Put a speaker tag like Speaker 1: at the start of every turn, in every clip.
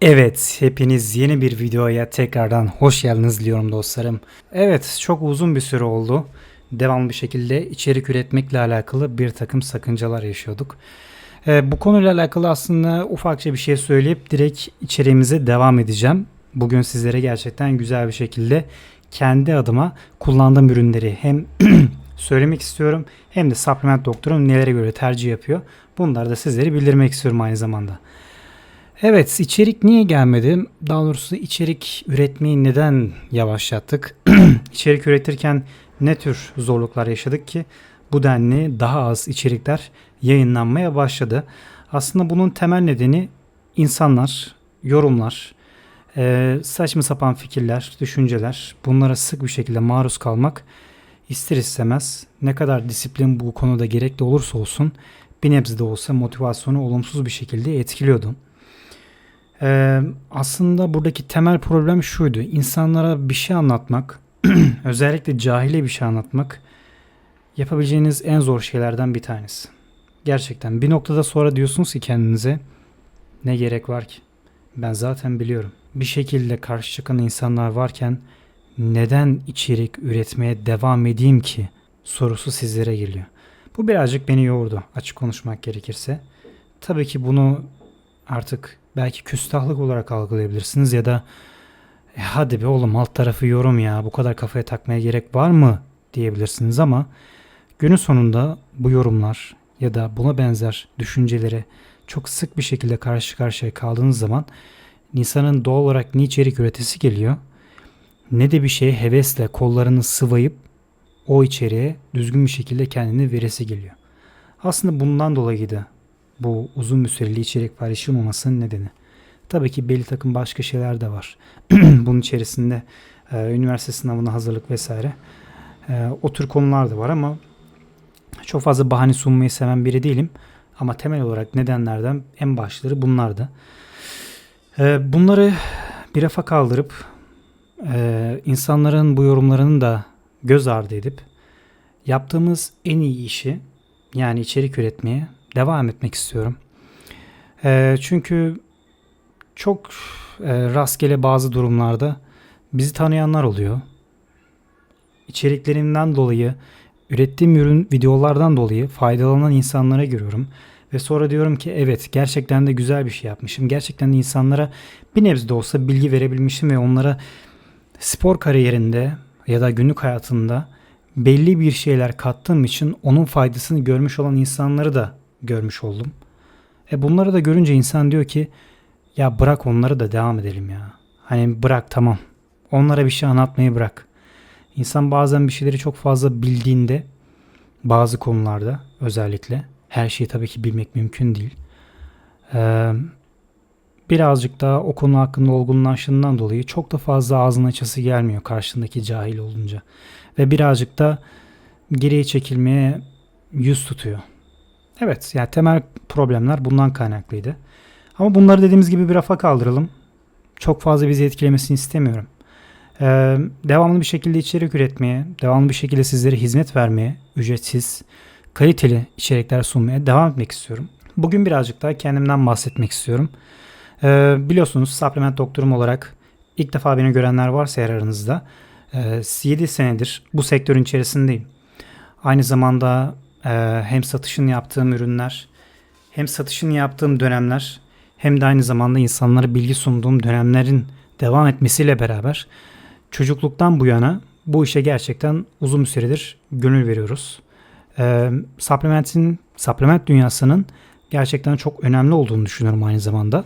Speaker 1: Evet, hepiniz yeni bir videoya tekrardan hoş geldiniz diliyorum dostlarım. Evet, çok uzun bir süre oldu. Devamlı bir şekilde içerik üretmekle alakalı bir takım sakıncalar yaşıyorduk. Ee, bu konuyla alakalı aslında ufakça bir şey söyleyip direkt içeriğimize devam edeceğim. Bugün sizlere gerçekten güzel bir şekilde kendi adıma kullandığım ürünleri hem söylemek istiyorum hem de supplement doktorum nelere göre tercih yapıyor. Bunları da sizlere bildirmek istiyorum aynı zamanda. Evet, içerik niye gelmedi? Daha doğrusu içerik üretmeyi neden yavaşlattık? içerik üretirken ne tür zorluklar yaşadık ki bu denli daha az içerikler yayınlanmaya başladı? Aslında bunun temel nedeni insanlar, yorumlar, e, saçma sapan fikirler, düşünceler bunlara sık bir şekilde maruz kalmak ister istemez ne kadar disiplin bu konuda gerekli olursa olsun bir nebze de olsa motivasyonu olumsuz bir şekilde etkiliyordu. Ee, aslında buradaki temel problem şuydu. İnsanlara bir şey anlatmak, özellikle cahile bir şey anlatmak yapabileceğiniz en zor şeylerden bir tanesi. Gerçekten bir noktada sonra diyorsunuz ki kendinize ne gerek var ki? Ben zaten biliyorum. Bir şekilde karşı çıkan insanlar varken neden içerik üretmeye devam edeyim ki sorusu sizlere geliyor. Bu birazcık beni yordu açık konuşmak gerekirse. Tabii ki bunu artık belki küstahlık olarak algılayabilirsiniz ya da e hadi be oğlum alt tarafı yorum ya bu kadar kafaya takmaya gerek var mı diyebilirsiniz ama günün sonunda bu yorumlar ya da buna benzer düşüncelere çok sık bir şekilde karşı karşıya kaldığınız zaman insanın doğal olarak ne içerik üretisi geliyor ne de bir şeye hevesle kollarını sıvayıp o içeriğe düzgün bir şekilde kendini veresi geliyor. Aslında bundan dolayıydı bu uzun bir süreli içerik paylaşılmamasının nedeni. Tabii ki belli takım başka şeyler de var. Bunun içerisinde e, üniversite sınavına hazırlık vesaire. E, o tür konular da var ama çok fazla bahane sunmayı seven biri değilim. Ama temel olarak nedenlerden en başları bunlardı. E, bunları bir rafa kaldırıp e, insanların bu yorumlarını da göz ardı edip yaptığımız en iyi işi yani içerik üretmeye devam etmek istiyorum. E, çünkü çok e, rastgele bazı durumlarda bizi tanıyanlar oluyor. İçeriklerimden dolayı, ürettiğim ürün videolardan dolayı faydalanan insanlara görüyorum. Ve sonra diyorum ki evet gerçekten de güzel bir şey yapmışım. Gerçekten de insanlara bir nebze de olsa bilgi verebilmişim ve onlara spor kariyerinde ya da günlük hayatında belli bir şeyler kattığım için onun faydasını görmüş olan insanları da görmüş oldum. E bunları da görünce insan diyor ki ya bırak onları da devam edelim ya. Hani bırak tamam. Onlara bir şey anlatmayı bırak. İnsan bazen bir şeyleri çok fazla bildiğinde bazı konularda özellikle her şeyi tabii ki bilmek mümkün değil. Ee, birazcık daha o konu hakkında olgunlaştığından dolayı çok da fazla ağzına açısı gelmiyor karşındaki cahil olunca. Ve birazcık da geriye çekilmeye yüz tutuyor. Evet yani temel problemler bundan kaynaklıydı. Ama bunları dediğimiz gibi bir rafa kaldıralım. Çok fazla bizi etkilemesini istemiyorum. Ee, devamlı bir şekilde içerik üretmeye, devamlı bir şekilde sizlere hizmet vermeye, ücretsiz, kaliteli içerikler sunmaya devam etmek istiyorum. Bugün birazcık daha kendimden bahsetmek istiyorum. Ee, biliyorsunuz supplement doktorum olarak ilk defa beni görenler varsa eğer aranızda e, 7 senedir bu sektörün içerisindeyim. Aynı zamanda ee, hem satışını yaptığım ürünler hem satışını yaptığım dönemler hem de aynı zamanda insanlara bilgi sunduğum dönemlerin devam etmesiyle beraber çocukluktan bu yana bu işe gerçekten uzun bir süredir gönül veriyoruz. Ee, supplement'in, supplement dünyasının gerçekten çok önemli olduğunu düşünüyorum aynı zamanda.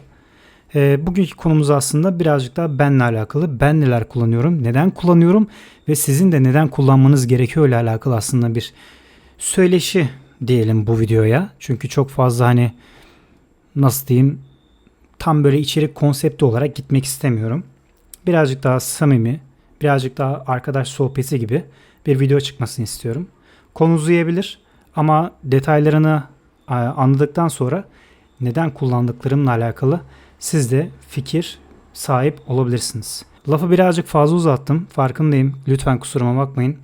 Speaker 1: Ee, bugünkü konumuz aslında birazcık daha benle alakalı. Ben neler kullanıyorum, neden kullanıyorum ve sizin de neden kullanmanız gerekiyor ile alakalı aslında bir söyleşi diyelim bu videoya. Çünkü çok fazla hani nasıl diyeyim tam böyle içerik konsepti olarak gitmek istemiyorum. Birazcık daha samimi, birazcık daha arkadaş sohbeti gibi bir video çıkmasını istiyorum. Konu uzayabilir ama detaylarını e, anladıktan sonra neden kullandıklarımla alakalı siz de fikir sahip olabilirsiniz. Lafı birazcık fazla uzattım. Farkındayım. Lütfen kusuruma bakmayın.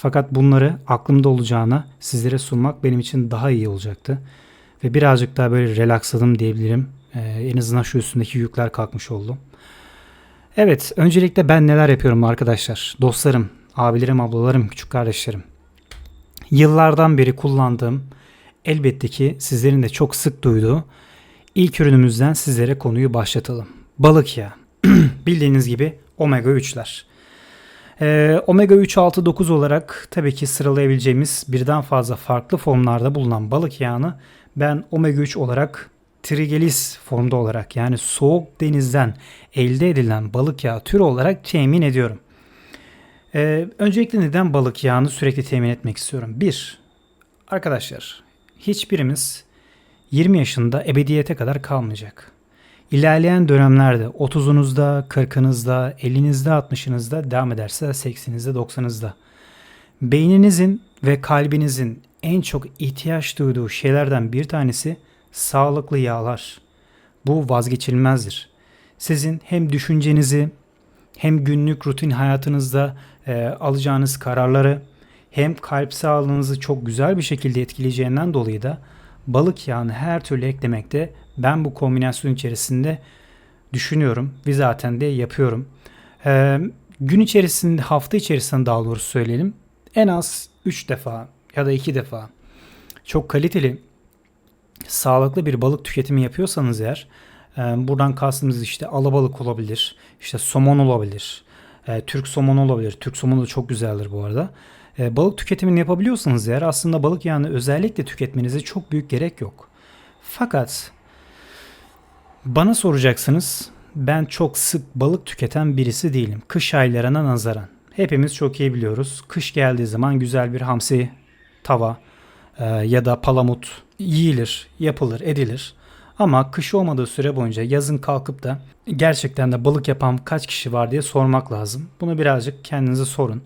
Speaker 1: Fakat bunları aklımda olacağına sizlere sunmak benim için daha iyi olacaktı. Ve birazcık daha böyle relaksladım diyebilirim. Ee, en azından şu üstündeki yükler kalkmış oldu. Evet, öncelikle ben neler yapıyorum arkadaşlar, dostlarım, abilerim, ablalarım, küçük kardeşlerim. Yıllardan beri kullandığım, elbette ki sizlerin de çok sık duyduğu ilk ürünümüzden sizlere konuyu başlatalım. Balık yağı. Bildiğiniz gibi omega 3'ler. Ee, omega 3, 6, 9 olarak tabii ki sıralayabileceğimiz birden fazla farklı formlarda bulunan balık yağını ben omega 3 olarak trigelis formda olarak yani soğuk denizden elde edilen balık yağı türü olarak temin ediyorum. Ee, öncelikle neden balık yağını sürekli temin etmek istiyorum? Bir, arkadaşlar hiçbirimiz 20 yaşında ebediyete kadar kalmayacak. İlerleyen dönemlerde 30'unuzda, 40'ınızda, 50'nizde, 60'ınızda devam ederse 80'inizde, 90'ınızda beyninizin ve kalbinizin en çok ihtiyaç duyduğu şeylerden bir tanesi sağlıklı yağlar. Bu vazgeçilmezdir. Sizin hem düşüncenizi hem günlük rutin hayatınızda e, alacağınız kararları hem kalp sağlığınızı çok güzel bir şekilde etkileyeceğinden dolayı da balık yağını her türlü eklemekte ben bu kombinasyon içerisinde düşünüyorum ve zaten de yapıyorum. Ee, gün içerisinde hafta içerisinde daha doğrusu söyleyelim en az 3 defa ya da 2 defa çok kaliteli sağlıklı bir balık tüketimi yapıyorsanız eğer e, buradan kastımız işte alabalık olabilir işte somon olabilir e, Türk somonu olabilir Türk somonu da çok güzeldir bu arada e, balık tüketimini yapabiliyorsanız eğer aslında balık yağını özellikle tüketmenize çok büyük gerek yok. Fakat bana soracaksınız ben çok sık balık tüketen birisi değilim. Kış aylarına nazaran. Hepimiz çok iyi biliyoruz. Kış geldiği zaman güzel bir hamsi tava e, ya da palamut yiyilir, yapılır, edilir. Ama kış olmadığı süre boyunca yazın kalkıp da gerçekten de balık yapan kaç kişi var diye sormak lazım. Bunu birazcık kendinize sorun.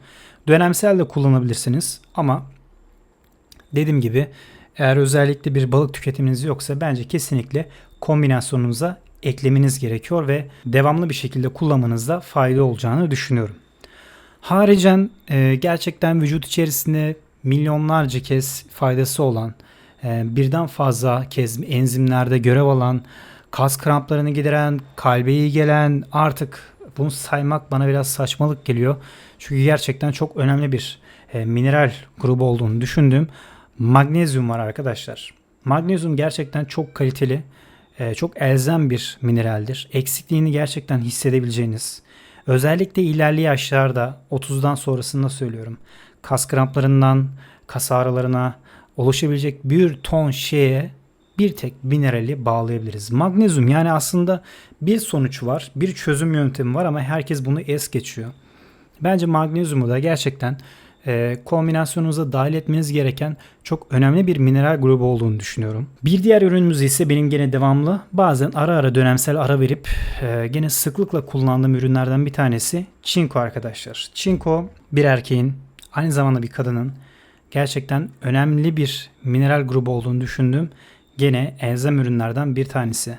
Speaker 1: Dönemsel de kullanabilirsiniz ama dediğim gibi eğer özellikle bir balık tüketiminiz yoksa bence kesinlikle kombinasyonunuza eklemeniz gerekiyor ve devamlı bir şekilde kullanmanızda fayda olacağını düşünüyorum. Haricen e, gerçekten vücut içerisinde milyonlarca kez faydası olan, e, birden fazla kez enzimlerde görev alan, kas kramplarını gideren, kalbe iyi gelen artık bunu saymak bana biraz saçmalık geliyor. Çünkü gerçekten çok önemli bir e, mineral grubu olduğunu düşündüğüm magnezyum var arkadaşlar. Magnezyum gerçekten çok kaliteli, çok elzem bir mineraldir. Eksikliğini gerçekten hissedebileceğiniz, özellikle ilerli yaşlarda 30'dan sonrasında söylüyorum. Kas kramplarından, kas ağrılarına oluşabilecek bir ton şeye bir tek minerali bağlayabiliriz. Magnezyum yani aslında bir sonuç var, bir çözüm yöntemi var ama herkes bunu es geçiyor. Bence magnezyumu da gerçekten e, kombinasyonunuza dahil etmeniz gereken çok önemli bir mineral grubu olduğunu düşünüyorum. Bir diğer ürünümüz ise benim gene devamlı bazen ara ara dönemsel ara verip e, gene sıklıkla kullandığım ürünlerden bir tanesi çinko arkadaşlar. Çinko bir erkeğin aynı zamanda bir kadının gerçekten önemli bir mineral grubu olduğunu düşündüğüm gene elzem ürünlerden bir tanesi.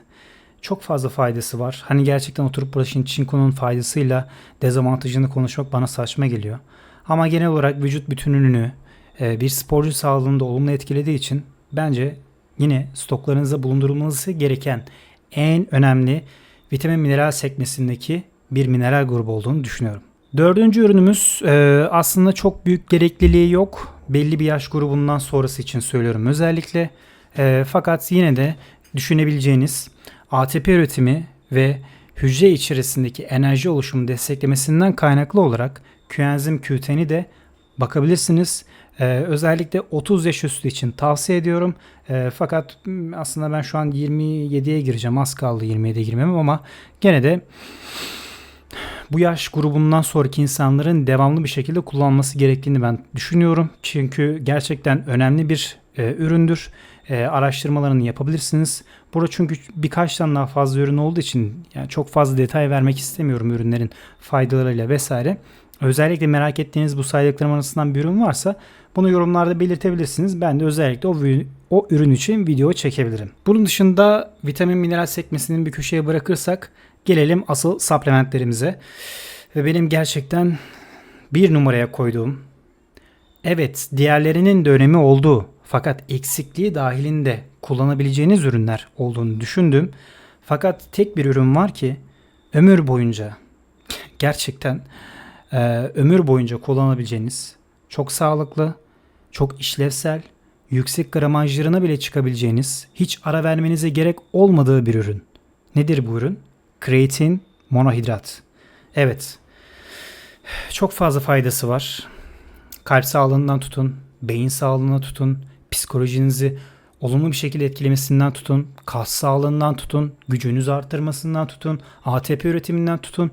Speaker 1: Çok fazla faydası var. Hani gerçekten oturup şimdi çinkonun faydasıyla dezavantajını konuşmak bana saçma geliyor. Ama genel olarak vücut bütünlüğünü e, bir sporcu sağlığında olumlu etkilediği için bence yine stoklarınızda bulundurulması gereken en önemli vitamin mineral sekmesindeki bir mineral grubu olduğunu düşünüyorum. Dördüncü ürünümüz e, aslında çok büyük gerekliliği yok. Belli bir yaş grubundan sonrası için söylüyorum özellikle. E, fakat yine de düşünebileceğiniz ATP üretimi ve hücre içerisindeki enerji oluşumu desteklemesinden kaynaklı olarak Coenzim Q10'i de bakabilirsiniz. Ee, özellikle 30 yaş üstü için tavsiye ediyorum. Ee, fakat aslında ben şu an 27'ye gireceğim. Az kaldı 27'ye girmem ama gene de bu yaş grubundan sonraki insanların devamlı bir şekilde kullanması gerektiğini ben düşünüyorum. Çünkü gerçekten önemli bir e, üründür. E, araştırmalarını yapabilirsiniz. Burada çünkü birkaç tane daha fazla ürün olduğu için yani çok fazla detay vermek istemiyorum ürünlerin faydalarıyla vesaire. Özellikle merak ettiğiniz bu saydıklarım arasından bir ürün varsa bunu yorumlarda belirtebilirsiniz. Ben de özellikle o, o ürün için video çekebilirim. Bunun dışında vitamin mineral sekmesinin bir köşeye bırakırsak gelelim asıl supplementlerimize. Ve benim gerçekten bir numaraya koyduğum evet diğerlerinin de önemi olduğu fakat eksikliği dahilinde kullanabileceğiniz ürünler olduğunu düşündüm. Fakat tek bir ürün var ki ömür boyunca gerçekten e, ömür boyunca kullanabileceğiniz çok sağlıklı, çok işlevsel, yüksek gramajlarına bile çıkabileceğiniz, hiç ara vermenize gerek olmadığı bir ürün. Nedir bu ürün? Kreatin monohidrat. Evet. Çok fazla faydası var. Kalp sağlığından tutun, beyin sağlığına tutun, psikolojinizi olumlu bir şekilde etkilemesinden tutun, kas sağlığından tutun, gücünüzü arttırmasından tutun, ATP üretiminden tutun.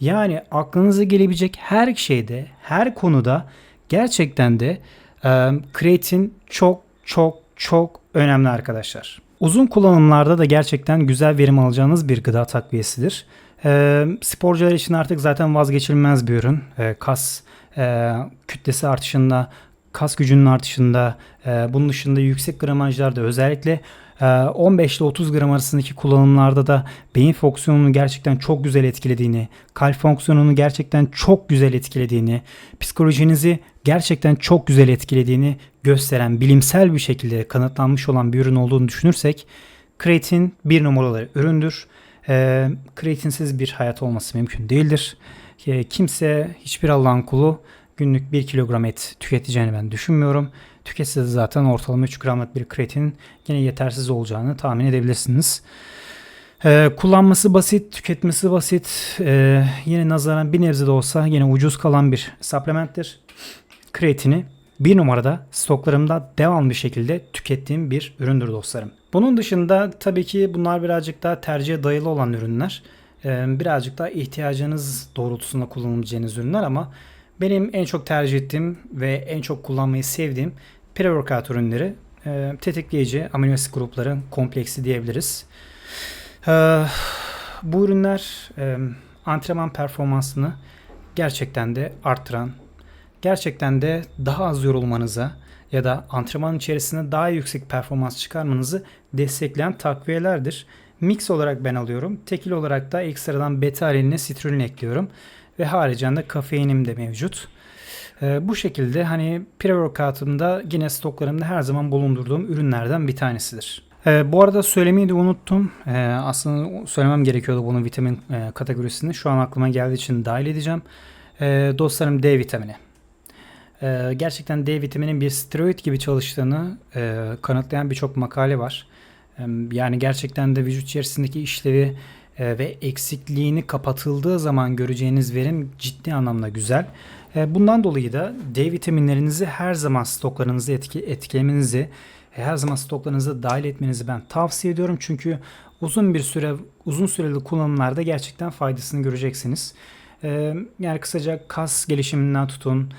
Speaker 1: Yani aklınıza gelebilecek her şeyde, her konuda gerçekten de e, kreatin çok çok çok önemli arkadaşlar. Uzun kullanımlarda da gerçekten güzel verim alacağınız bir gıda takviyesidir. E, sporcular için artık zaten vazgeçilmez bir ürün. E, kas e, kütlesi artışında, kas gücünün artışında, e, bunun dışında yüksek gramajlarda özellikle 15 ile 30 gram arasındaki kullanımlarda da beyin fonksiyonunu gerçekten çok güzel etkilediğini, kalp fonksiyonunu gerçekten çok güzel etkilediğini, psikolojinizi gerçekten çok güzel etkilediğini gösteren bilimsel bir şekilde kanıtlanmış olan bir ürün olduğunu düşünürsek kreatin bir numaralı üründür. E, kreatinsiz bir hayat olması mümkün değildir. E, kimse hiçbir Allah'ın kulu günlük 1 kilogram et tüketeceğini ben düşünmüyorum. Tüketse de zaten ortalama 3 gramlık bir kreatin yine yetersiz olacağını tahmin edebilirsiniz. Ee, kullanması basit, tüketmesi basit. Ee, yine nazaran bir nebze de olsa yine ucuz kalan bir supplementtir. Kreatini bir numarada stoklarımda devamlı bir şekilde tükettiğim bir üründür dostlarım. Bunun dışında tabii ki bunlar birazcık daha tercihe dayalı olan ürünler. Ee, birazcık daha ihtiyacınız doğrultusunda kullanabileceğiniz ürünler ama benim en çok tercih ettiğim ve en çok kullanmayı sevdiğim pre-workout ürünleri e, tetikleyici amino asit grupların kompleksi diyebiliriz. E, bu ürünler e, antrenman performansını gerçekten de arttıran, gerçekten de daha az yorulmanıza ya da antrenman içerisinde daha yüksek performans çıkarmanızı destekleyen takviyelerdir. Mix olarak ben alıyorum. Tekil olarak da ekstradan beta alenine sitrullin ekliyorum. Ve haricen de kafeinim de mevcut. Ee, bu şekilde hani pre-workout'ımda yine stoklarımda her zaman bulundurduğum ürünlerden bir tanesidir. Ee, bu arada söylemeyi de unuttum. Ee, aslında söylemem gerekiyordu bunun vitamin e, kategorisini. Şu an aklıma geldiği için dahil edeceğim. Ee, dostlarım D vitamini. Ee, gerçekten D vitaminin bir steroid gibi çalıştığını e, kanıtlayan birçok makale var. Ee, yani gerçekten de vücut içerisindeki işlevi e, ve eksikliğini kapatıldığı zaman göreceğiniz verim ciddi anlamda güzel. E, bundan dolayı da D vitaminlerinizi her zaman stoklarınızı etki, etkilemenizi, e, her zaman stoklarınızı dahil etmenizi ben tavsiye ediyorum. Çünkü uzun bir süre uzun süreli kullanımlarda gerçekten faydasını göreceksiniz. Yani kısaca kas gelişiminden tutun,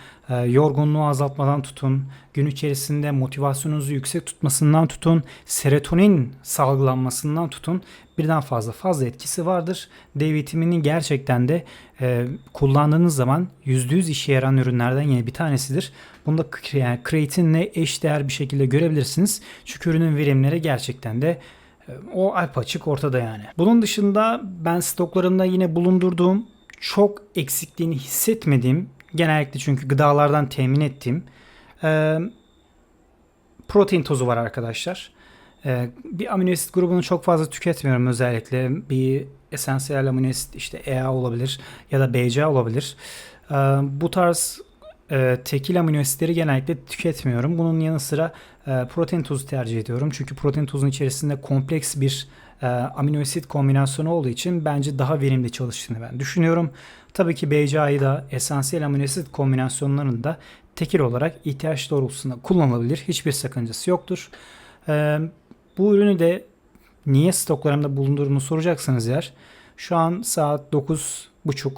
Speaker 1: yorgunluğu azaltmadan tutun, gün içerisinde motivasyonunuzu yüksek tutmasından tutun, serotonin salgılanmasından tutun birden fazla fazla etkisi vardır. D vitamini gerçekten de kullandığınız zaman %100 işe yarayan ürünlerden yine bir tanesidir. Bunda yani kreatinle eşdeğer bir şekilde görebilirsiniz. Çünkü ürünün verimleri gerçekten de o alp açık ortada yani. Bunun dışında ben stoklarımda yine bulundurduğum çok eksikliğini hissetmediğim genellikle çünkü gıdalardan temin ettiğim e, protein tozu var arkadaşlar. E, bir amino asit grubunu çok fazla tüketmiyorum özellikle. Bir esansiyel amino asit işte EA olabilir ya da BCA olabilir. E, bu tarz e, tekil amino asitleri genellikle tüketmiyorum. Bunun yanı sıra e, protein tozu tercih ediyorum. Çünkü protein tozun içerisinde kompleks bir e, amino asit kombinasyonu olduğu için bence daha verimli çalıştığını ben düşünüyorum. Tabii ki BCA'yı da esansiyel amino asit kombinasyonlarını da tekil olarak ihtiyaç doğrultusunda kullanılabilir. Hiçbir sakıncası yoktur. E, bu ürünü de niye stoklarımda bulundurduğumu soracaksanız eğer şu an saat 9.30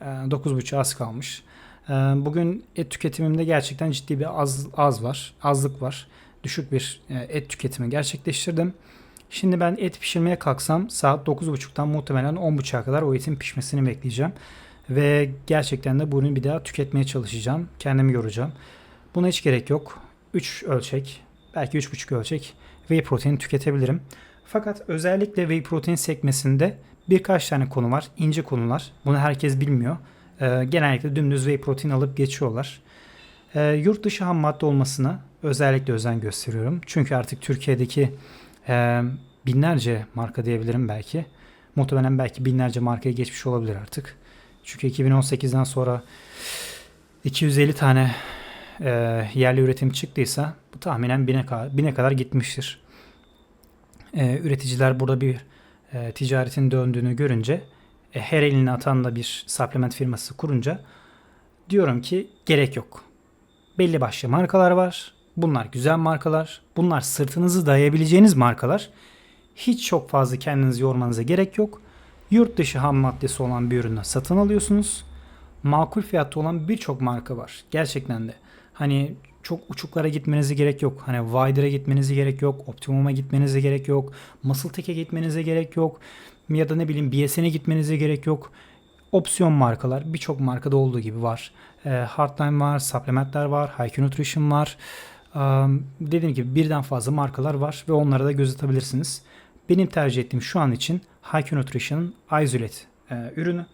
Speaker 1: 9.30 e, az kalmış. E, bugün et tüketimimde gerçekten ciddi bir az, az var. Azlık var. Düşük bir e, et tüketimi gerçekleştirdim. Şimdi ben et pişirmeye kalksam saat 9.30'dan muhtemelen 10.30'a kadar o etin pişmesini bekleyeceğim. Ve gerçekten de bunu bir daha tüketmeye çalışacağım. Kendimi yoracağım. Buna hiç gerek yok. 3 ölçek, belki 3.5 ölçek whey protein tüketebilirim. Fakat özellikle whey protein sekmesinde birkaç tane konu var. ince konular. Bunu herkes bilmiyor. Ee, genellikle dümdüz whey protein alıp geçiyorlar. Ee, yurt dışı ham madde olmasına özellikle özen gösteriyorum. Çünkü artık Türkiye'deki e, binlerce marka diyebilirim belki. Muhtemelen belki binlerce markaya geçmiş olabilir artık. Çünkü 2018'den sonra 250 tane e, yerli üretim çıktıysa bu tahminen bine, ka- bine kadar gitmiştir. E, üreticiler burada bir e, ticaretin döndüğünü görünce e, her elini atan da bir supplement firması kurunca diyorum ki gerek yok. Belli başlı markalar var. Bunlar güzel markalar. Bunlar sırtınızı dayayabileceğiniz markalar. Hiç çok fazla kendinizi yormanıza gerek yok. Yurt dışı ham maddesi olan bir ürünü satın alıyorsunuz. Makul fiyatta olan birçok marka var. Gerçekten de. Hani çok uçuklara gitmenize gerek yok. Hani Wider'a gitmenize gerek yok. Optimum'a gitmenize gerek yok. MuscleTech'e gitmenize gerek yok. Ya da ne bileyim BSN'e gitmenize gerek yok. Opsiyon markalar birçok markada olduğu gibi var. E, Hardline var, supplementler var, High Nutrition var. Dediğim gibi birden fazla markalar var ve onlara da göz atabilirsiniz. Benim tercih ettiğim şu an için High Nutrition'ın Isolate e, ürünü.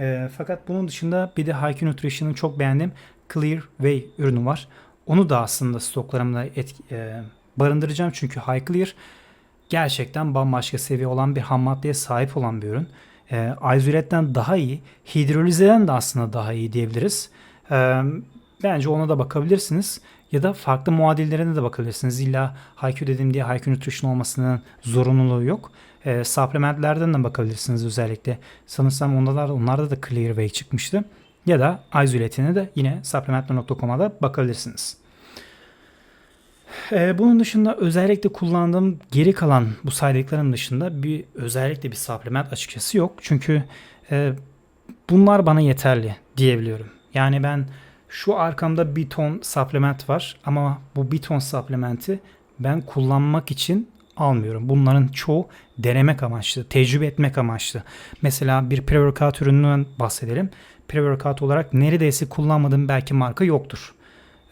Speaker 1: E, fakat bunun dışında bir de High Nutrition'ın çok beğendiğim Clear Way ürünü var. Onu da aslında stoklarımda etki, e, barındıracağım çünkü High Clear gerçekten bambaşka seviye olan bir ham maddeye sahip olan bir ürün. E, Isolate'den daha iyi, hidrolizeden de aslında daha iyi diyebiliriz. E, bence ona da bakabilirsiniz. Ya da farklı muadillerine de bakabilirsiniz. İlla HiQ dediğim diye HiQ Nutrition olmasının zorunluluğu yok. E, supplementlerden de bakabilirsiniz özellikle. Sanırsam onlarda, onlarda da Clearway çıkmıştı. Ya da Isolate'ine de yine supplementler.com'a da bakabilirsiniz. E, bunun dışında özellikle kullandığım geri kalan bu saydıklarım dışında bir özellikle bir supplement açıkçası yok. Çünkü e, bunlar bana yeterli diyebiliyorum. Yani ben şu arkamda bir ton supplement var ama bu bir ton supplementi ben kullanmak için almıyorum. Bunların çoğu denemek amaçlı, tecrübe etmek amaçlı. Mesela bir pre-workout ürününden bahsedelim. Pre-workout olarak neredeyse kullanmadığım belki marka yoktur.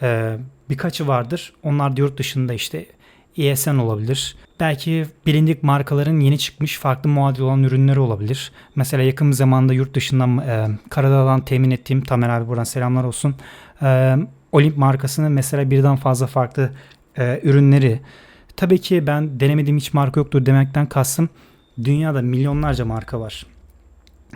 Speaker 1: Ee, birkaçı vardır. Onlar da yurt dışında işte ESN olabilir. Belki bilindik markaların yeni çıkmış farklı muadil olan ürünleri olabilir. Mesela yakın zamanda yurt dışından e, Karadağ'dan temin ettiğim Tamer abi buradan selamlar olsun. E, Olimp markasının mesela birden fazla farklı e, ürünleri. Tabii ki ben denemediğim hiç marka yoktur demekten kastım. Dünyada milyonlarca marka var.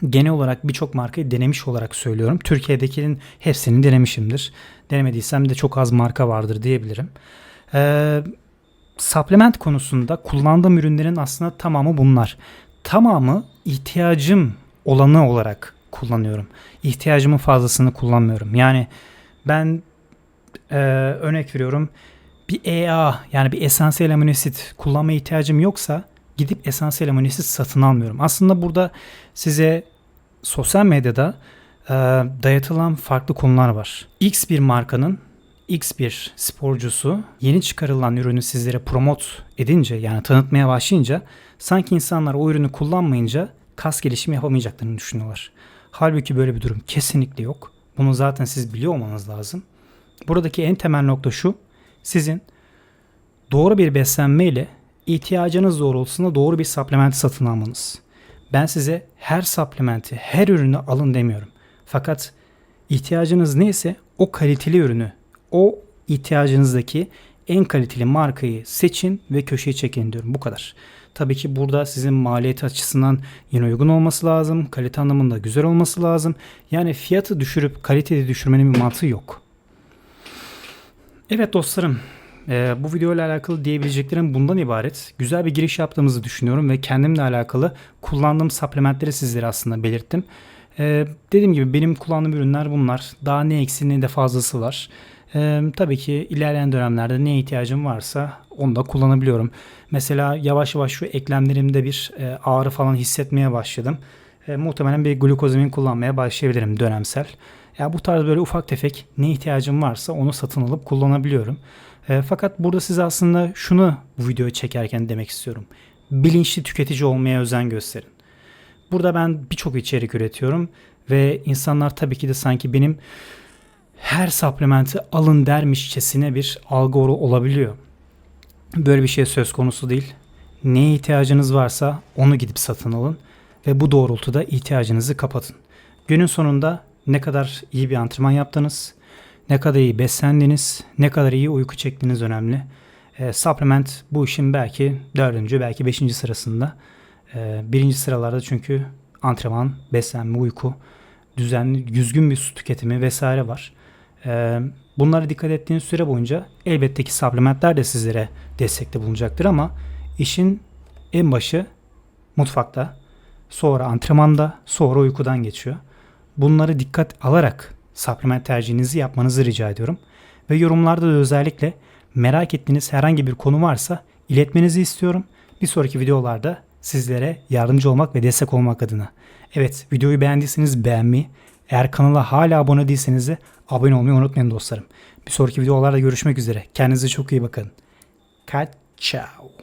Speaker 1: Genel olarak birçok markayı denemiş olarak söylüyorum. Türkiye'dekinin hepsini denemişimdir. Denemediysem de çok az marka vardır diyebilirim. Eee supplement konusunda kullandığım ürünlerin aslında tamamı bunlar. Tamamı ihtiyacım olanı olarak kullanıyorum. İhtiyacımın fazlasını kullanmıyorum. Yani ben e, örnek veriyorum bir EA yani bir esansiyel aminosit kullanma ihtiyacım yoksa gidip esansiyel aminosit satın almıyorum. Aslında burada size sosyal medyada e, dayatılan farklı konular var. X bir markanın X bir sporcusu yeni çıkarılan ürünü sizlere promot edince yani tanıtmaya başlayınca sanki insanlar o ürünü kullanmayınca kas gelişimi yapamayacaklarını düşünüyorlar. Halbuki böyle bir durum kesinlikle yok. Bunu zaten siz biliyor olmanız lazım. Buradaki en temel nokta şu. Sizin doğru bir beslenme ile ihtiyacınız doğrultusunda doğru bir supplement satın almanız. Ben size her supplementi, her ürünü alın demiyorum. Fakat ihtiyacınız neyse o kaliteli ürünü o ihtiyacınızdaki en kaliteli markayı seçin ve köşeye çekin diyorum. Bu kadar. Tabii ki burada sizin maliyet açısından yine uygun olması lazım. Kalite anlamında güzel olması lazım. Yani fiyatı düşürüp kaliteyi düşürmenin bir mantığı yok. Evet dostlarım. E, bu video ile alakalı diyebileceklerim bundan ibaret. Güzel bir giriş yaptığımızı düşünüyorum ve kendimle alakalı kullandığım supplementleri sizlere aslında belirttim. E, dediğim gibi benim kullandığım ürünler bunlar. Daha ne eksi ne de fazlası var. Ee, tabii ki ilerleyen dönemlerde ne ihtiyacım varsa onu da kullanabiliyorum. Mesela yavaş yavaş şu eklemlerimde bir e, ağrı falan hissetmeye başladım. E, muhtemelen bir glukozamin kullanmaya başlayabilirim dönemsel. Ya bu tarz böyle ufak tefek ne ihtiyacım varsa onu satın alıp kullanabiliyorum. E, fakat burada size aslında şunu bu videoyu çekerken demek istiyorum. Bilinçli tüketici olmaya özen gösterin. Burada ben birçok içerik üretiyorum ve insanlar tabii ki de sanki benim her supplementi alın dermişçesine bir algı olabiliyor. Böyle bir şey söz konusu değil. Neye ihtiyacınız varsa onu gidip satın alın ve bu doğrultuda ihtiyacınızı kapatın. Günün sonunda ne kadar iyi bir antrenman yaptınız, ne kadar iyi beslendiniz, ne kadar iyi uyku çektiğiniz önemli. E, supplement bu işin belki dördüncü, belki beşinci sırasında. E, birinci sıralarda çünkü antrenman, beslenme, uyku, düzenli, düzgün bir su tüketimi vesaire var. Bunlara dikkat ettiğiniz süre boyunca elbette ki supplementler de sizlere destekte bulunacaktır ama işin en başı mutfakta, sonra antrenmanda, sonra uykudan geçiyor. Bunları dikkat alarak supplement tercihinizi yapmanızı rica ediyorum. Ve yorumlarda da özellikle merak ettiğiniz herhangi bir konu varsa iletmenizi istiyorum. Bir sonraki videolarda sizlere yardımcı olmak ve destek olmak adına. Evet videoyu beğendiyseniz beğenmeyi, eğer kanala hala abone değilseniz de abone olmayı unutmayın dostlarım. Bir sonraki videolarda görüşmek üzere. Kendinize çok iyi bakın. Ciao.